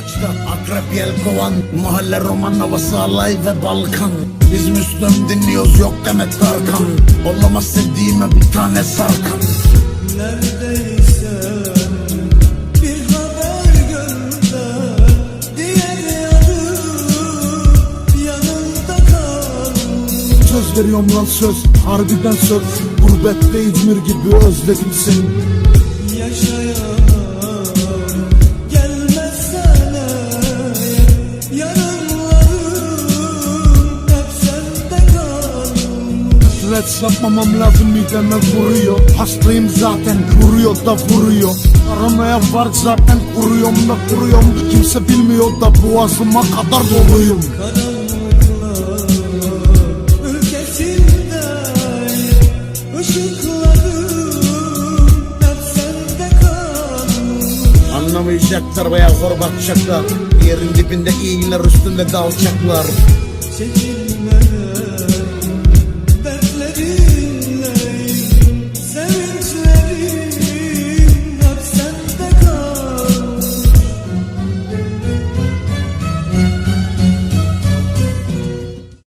Kaçta akrep yelkovan Mahalle roman havası alay ve Balkan. Biz Müslüm dinliyoruz yok Demet Tarkan. Olamaz sevdiğime bir tane sarkan. Neredeysen bir haber gönder Diğer yarım yanında kal Söz veriyorum lan söz harbiden söz. Gurbette İzmir gibi özledim seni. Yaşayamam Reds yapmamam lazım mideme vuruyor. Hastayım zaten vuruyor da vuruyor. Paranoya var zaten kuruyorum da kuruyorum. Kimse bilmiyor da boğazıma kadar doluyum. Anlamayacaklar veya zor bakacaklar. Yerin dibinde iyiler üstünde de alçaklar Çekil